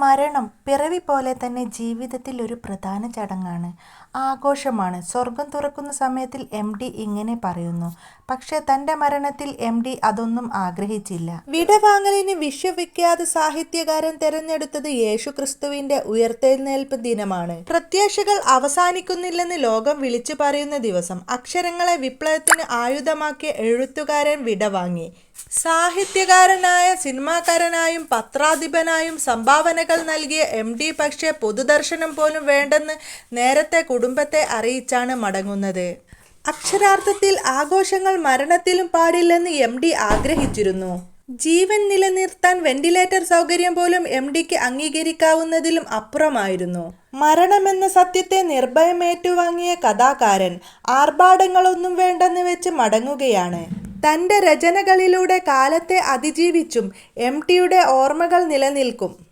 മരണം പിറവി പോലെ തന്നെ ജീവിതത്തിൽ ഒരു പ്രധാന ചടങ്ങാണ്. ആഘോഷമാണ്. സ്വർഗം തുറക്കുന്ന സമയത്തിൽ എം. ഡി ഇങ്ങനെ പറയുന്നു. പക്ഷെ തന്റെ മരണത്തിൽ എം. ഡി അതൊന്നും ആഗ്രഹിച്ചില്ല. വിടവാങ്ങലിന് വിശ്വവിഖ്യാത സാഹിത്യകാരൻ തെരഞ്ഞെടുത്തത് യേശുക്രിസ്തുവിന്റെ ഉയർത്തെഴുന്നേൽപ്പ് ദിനമാണ്. പ്രത്യാശകൾ അവസാനിക്കുന്നില്ലെന്ന് ലോകം വിളിച്ചു പറയുന്ന ദിവസം. അക്ഷരങ്ങളെ വിപ്ലവത്തിന് ആയുധമാക്കിയ എഴുത്തുകാരൻ വിടവാങ്ങി. സാഹിത്യകാരനായും സിനിമാക്കാരനായും പത്രാധിപനായും സംഭാവനകൾ നൽകിയ എം. ഡി പക്ഷേ പൊതുദർശനം പോലും വേണ്ടെന്ന് നേരത്തെ കുടുംബത്തെ അറിയിച്ചാണ് മടങ്ങുന്നത്. അക്ഷരാർത്ഥത്തിൽ ആഘോഷങ്ങൾ മരണത്തിലും പാടില്ലെന്ന് എം. ഡി ആഗ്രഹിച്ചിരുന്നു. ജീവൻ നിലനിർത്താൻ വെന്റിലേറ്റർ സൗകര്യം പോലും എം. ഡിക്ക് അംഗീകരിക്കാവുന്നതിലും അപ്പുറമായിരുന്നു. മരണമെന്ന സത്യത്തെ നിർഭയമേറ്റുവാങ്ങിയ കഥാകാരൻ ആർഭാടങ്ങളൊന്നും വേണ്ടെന്ന് വെച്ച് മടങ്ങുകയാണ്. തന്റെ രചനകളിലൂടെ കാലത്തെ അതിജീവിച്ചും എം. ടിയുടെ ഓർമ്മകൾ നിലനിൽക്കും.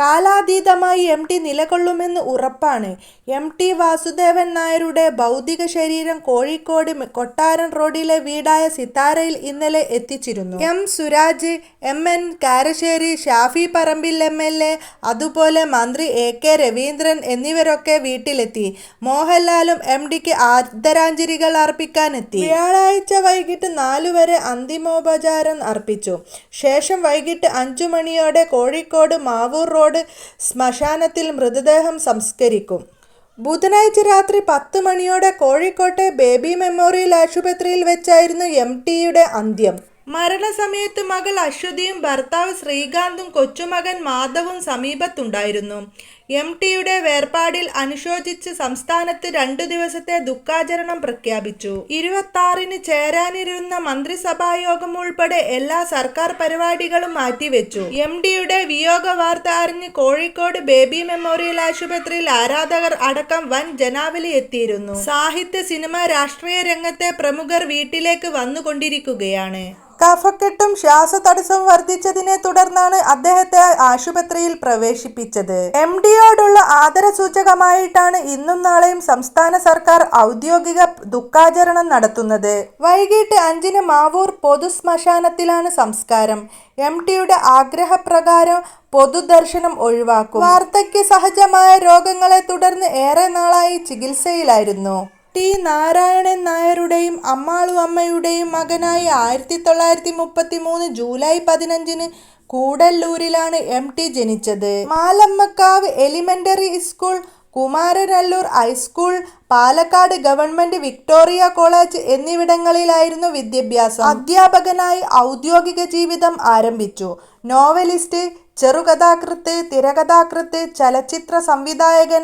കാലാതീതമായി എം. ടി നിലകൊള്ളുമെന്ന് ഉറപ്പാണ്. എം. ടി വാസുദേവൻ നായരുടെ ഭൗതിക ശരീരം കോഴിക്കോട് കൊട്ടാരം റോഡിലെ വീടായ സിത്താരയിൽ ഇന്നലെ എത്തിച്ചിരുന്നു. M. Suraj, M. N. Karassery, Shafi Parambil M. L. A, അതുപോലെ മന്ത്രി എ. കെ. രവീന്ദ്രൻ എന്നിവരൊക്കെ വീട്ടിലെത്തി. മോഹൻലാലും എം. ഡിക്ക് ആദരാഞ്ജലികൾ അർപ്പിക്കാനെത്തി. വ്യാഴാഴ്ച വൈകിട്ട് നാലു വരെ അന്തിമോപചാരം അർപ്പിച്ചു. ശേഷം വൈകിട്ട് അഞ്ചു മണിയോടെ കോഴിക്കോട് മാവൂർ റോഡ് ശ്മശാനത്തിൽ മൃതദേഹം സംസ്കരിക്കും. ബുധനാഴ്ച രാത്രി പത്ത് മണിയോടെ കോഴിക്കോട്ടെ ബേബി മെമ്മോറിയൽ ആശുപത്രിയിൽ വെച്ചായിരുന്നു എം. ടിയുടെ അന്ത്യം. മരണസമയത്ത് മകൾ അശ്വതിയും ഭർത്താവ് ശ്രീകാന്തും കൊച്ചുമകൻ മാധവും സമീപത്തുണ്ടായിരുന്നു. എം. ടിയുടെ വേർപാടിൽ അനുശോചിച്ച് സംസ്ഥാനത്ത് രണ്ടു ദിവസത്തെ ദുഃഖാചരണം പ്രഖ്യാപിച്ചു. ഇരുപത്തിയാറിന് ചേരാനിരുന്ന മന്ത്രിസഭായോഗം ഉൾപ്പെടെ എല്ലാ സർക്കാർ പരിപാടികളും മാറ്റിവെച്ചു. എം. ഡിയുടെ വിയോഗ വാർത്ത അറിഞ്ഞ് കോഴിക്കോട് ബേബി മെമ്മോറിയൽ ആശുപത്രിയിൽ ആരാധകർ അടക്കം വൻ ജനാവലി എത്തിയിരുന്നു. സാഹിത്യ, സിനിമ, രാഷ്ട്രീയ രംഗത്തെ പ്രമുഖർ വീട്ടിലേക്ക് വന്നുകൊണ്ടിരിക്കുകയാണ്. കഫക്കെട്ടും ശ്വാസതടസ്സവും വർദ്ധിച്ചതിനെ തുടർന്നാണ് അദ്ദേഹത്തെ ആശുപത്രിയിൽ പ്രവേശിപ്പിച്ചത്. എം. ടിയോടുള്ള ആദരസൂചകമായിട്ടാണ് ഇന്നും നാളെയും സംസ്ഥാന സർക്കാർ ഔദ്യോഗിക ദുഃഖാചരണം നടത്തുന്നത്. വൈകിട്ട് അഞ്ചിന് മാവൂർ പൊതുശ്മശാനത്തിലാണ് സംസ്കാരം. എം. ടിയുടെ ആഗ്രഹപ്രകാരം പൊതുദർശനം ഒഴിവാക്കും. വാർദ്ധക്യ സഹജമായ രോഗങ്ങളെ തുടർന്ന് ഏറെ നാളായി ചികിത്സയിലായിരുന്നു. ടി. നാരായണൻ നായരുടെയും അമ്മാളു അമ്മയുടെയും മകനായി ആയിരത്തി തൊള്ളായിരത്തി മുപ്പത്തി മൂന്ന് ജൂലൈ പതിനഞ്ചിന് കൂടല്ലൂരിലാണ് എം. ടി ജനിച്ചത്. Malamakkavu elementary school, Kumaranallur high school, Palakkad government Victoria college എന്നിവിടങ്ങളിലായിരുന്നു വിദ്യാഭ്യാസം. അധ്യാപകനായി ഔദ്യോഗിക ജീവിതം ആരംഭിച്ചു. നോവലിസ്റ്റ്, ചെറുകഥാകൃത്ത്, തിരകഥാകൃത്ത് ചലച്ചിത്ര സംവിധായകൻ,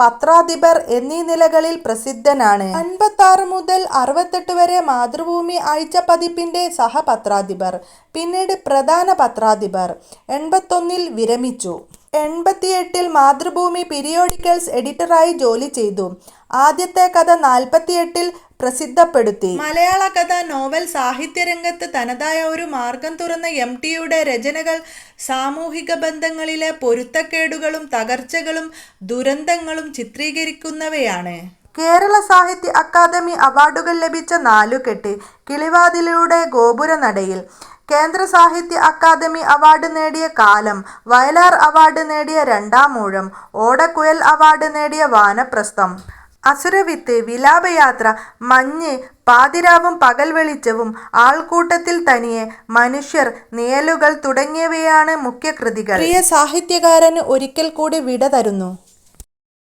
പത്രാധിപർ എന്നീ നിലകളിൽ പ്രസിദ്ധനാണ്. അൻപത്താറ് മുതൽ അറുപത്തെട്ട് വരെ മാതൃഭൂമി ആഴ്ച പതിപ്പിന്റെ സഹപത്രാധിപർ, പിന്നീട് പ്രധാന പത്രാധിപർ. എൺപത്തൊന്നിൽ വിരമിച്ചു. എൺപത്തിയെട്ടിൽ മാതൃഭൂമി പീരിയോഡിക്കൽസ് എഡിറ്ററായി ജോലി ചെയ്തു. ആദ്യത്തെ കഥ നാൽപ്പത്തിയെട്ടിൽ പ്രസിദ്ധപ്പെടുത്തി. മലയാള കഥ, നോവൽ സാഹിത്യരംഗത്ത് തനതായ ഒരു മാർഗം തുറന്ന എം. ടിയുടെ രചനകൾ സാമൂഹിക ബന്ധങ്ങളിലെ പൊരുത്തക്കേടുകളും തകർച്ചകളും ദുരന്തങ്ങളും ചിത്രീകരിക്കുന്നവയാണ്. കേരള സാഹിത്യ അക്കാദമി അവാർഡുകൾ ലഭിച്ച നാലുകെട്ട്, ഗോപുര ഗോപുരനടയിൽ, കേന്ദ്ര സാഹിത്യ അക്കാദമി അവാർഡ് നേടിയ കാലം, വയലാർ അവാർഡ് നേടിയ രണ്ടാമൂഴം, ഓടക്കുഴൽ അവാർഡ് നേടിയ വാനപ്രസ്ഥം, അസുരവിത്ത്, വിലാപയാത്ര, മഞ്ഞ്, പാതിരാവും പകൽ വെളിച്ചവും ആൾക്കൂട്ടത്തിൽ തനിയെ, മനുഷ്യർ, നിയലുകൾ തുടങ്ങിയവയാണ് മുഖ്യകൃതികൾ. പ്രിയ സാഹിത്യകാരന് ഒരിക്കൽ കൂടി വിട തരുന്നു.